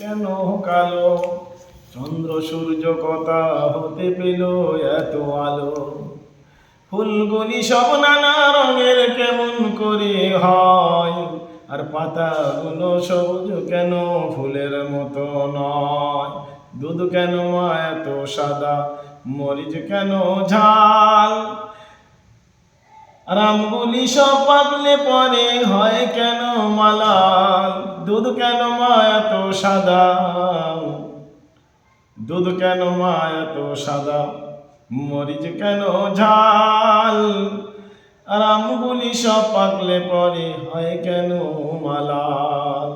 কেন কালো? চন্দ্র সূর্য কথা হতে পেল এত আলো। ফুলগুলি সব নানা রঙের কেমন করে হয়? আর পাতাগুলো সবুজ কেন ফুলের মতো নয়? দুধ কেন মা এত সাদা? মরিচ কেন ঝাল? আর আমগুলি সব পাকলে পরে হয় কেন মালাল? দুধ কেন মা এত সাদা? দুধ কেন মা এত সাদা? মরিচ কেন ঝাল? রামগুলি সব পাকলে পরে হয় কেন মালাল?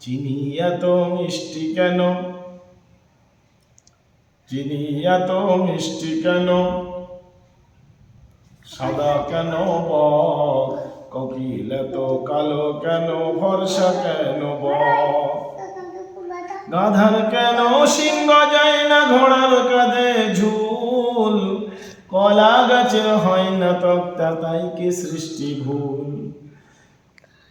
চিনি এত মিষ্টি কেন? চিনি এত মিষ্টি কেন? সাদা কেন কোকিল এত কালো কেন? ভরসা কেন বক? গাধার কেন সিংহ যায় না ঘোড়ার কাঁধে ঝুল? কলা গাছের হয় না তক্তা, তাই কি সৃষ্টি ভুল?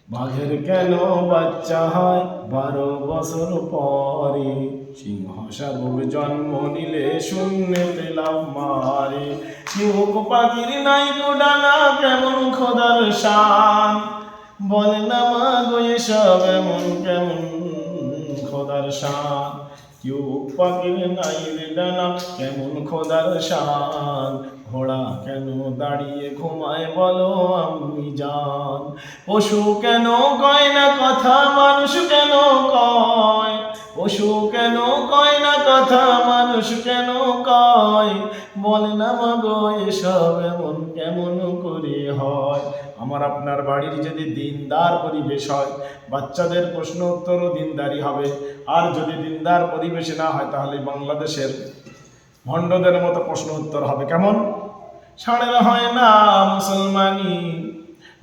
বাঘের কেন বাচ্চা হয় বারো বছর পরে? সিংহ শাবক জন্ম নিলে শূন্য পেলাম মারে। শিবক পাখির নাই ডানা, কেমন খোদার শান? বলে না মা গো, এসব এমন কেমন খোদার শান? কেউ পাখির নাই ডানা, কেমন খোদার শান? ঘোড়া কেন দাঁড়িয়ে ঘুমায় বলো আমি জান? পশু কেন কয় না কথা, মানুষ কেন কয়? পশু কেন কয় না কথা, মানুষ কেন কয়? বলে না মাগো, এসব এমন কেমন করে হয়? আমার আপনার বাড়ির যদি দিনদার পরিবেশ হয়, বাচ্চাদের প্রশ্ন উত্তরও দিনদারি হবে। আর যদি দিনদার পরিবেশে না হয়, তাহলে বাংলাদেশের ভণ্ডদের মতো প্রশ্ন উত্তর হবে কেমন? ষাঁড়ের হয় না মুসলমানি,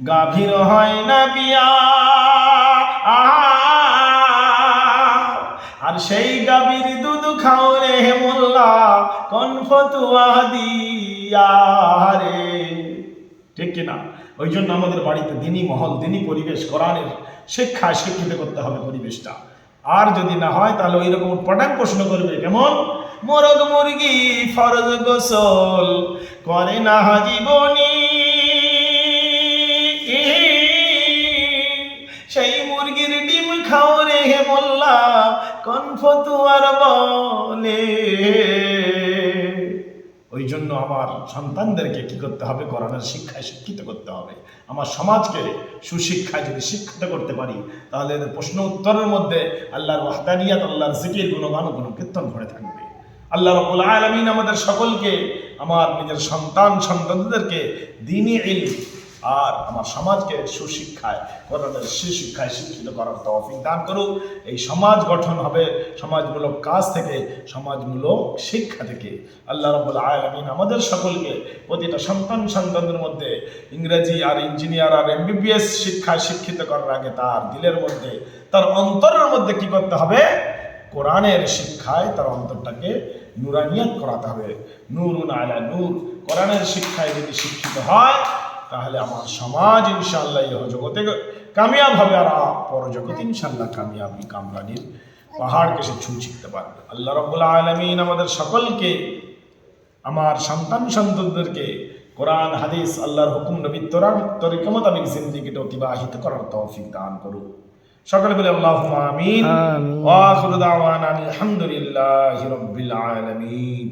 গাভীর হয় না বিয়া আর সেই গাভীর দুধ খাও রে মোল্লা কোন ফতুয়া দিয়া রে। ঠিক কিনা? ওই জন্য আমাদের বাড়িতে দিনই মহল দিনই পরিবেশ, কোরআনের শিক্ষায় শিক্ষিত করতে হবে পরিবেশটা। আর যদি না হয়, তাহলে ওই রকম পটাক প্রশ্ন করবে, কেমন? মোরগ মুরগি ফরজ গোসল করে না জীবনী কোন ফতুয়ার বলে ওই জন্য আমার সন্তানদেরকে কি করতে হবে? কোরআনের শিক্ষায় শিক্ষিত করতে হবে। আমার সমাজকে সুশিক্ষায় যদি শিক্ষিত করতে পারি, তাহলে প্রশ্ন উত্তরের মধ্যে আল্লাহর ওয়াহদানিয়াত, আল্লাহর জিকির, গুণগান ও কীর্তন ভরে থাকবে। আল্লাহ রব্বুল আলমিন আমাদের সকলকে, আমার নিজের সন্তান সন্তানদেরকে দিনই ইলম আর আমার সমাজকে সুশিক্ষায় কোরআনের সুশিক্ষায় শিক্ষিত করার তৌফিক দান করুক। এই সমাজ গঠন হবে সমাজমূলক কাজ থেকে, সমাজমূলক শিক্ষা থেকে। আল্লাহ রব্বুল আলমিন আমাদের সকলকে প্রতিটা সন্তান সন্তানদের মধ্যে, ইংরেজি আর ইঞ্জিনিয়ার আর এমবিবিএস শিক্ষায় শিক্ষিত করার আগে তার দিলের মধ্যে, তার অন্তরের মধ্যে কি করতে হবে? কোরআনের শিক্ষায় তার অন্তরটাকে নুরানিয়াত করাতে হবে। নুরুন আলা নূর। কোরআনের শিক্ষায় যদি শিক্ষিত হয় তাহলে আমার সমাজ ইনশাল্লাহ ইহ জগতে কামিয়াব হবে আর পরজগৎ ইনশাল্লাহ কামিয়াবি কামরানির পাহাড়কে সে ছুঁ শিখতে পারবে। আল্লাহ রব্বুল আলমিন আমাদের সকলকে আমার সন্তান সন্ততিদেরকে কোরআন হাদিস আল্লাহর হুকুম নবী তোরার তরিকা মোতাবিক জিন্দিগিটা অতিবাহিত করার তৌফিক দান করুক সকলে বলে আল্লাহ আমিন। আলহামদুলিল্লাহি রাব্বিল আলামিন।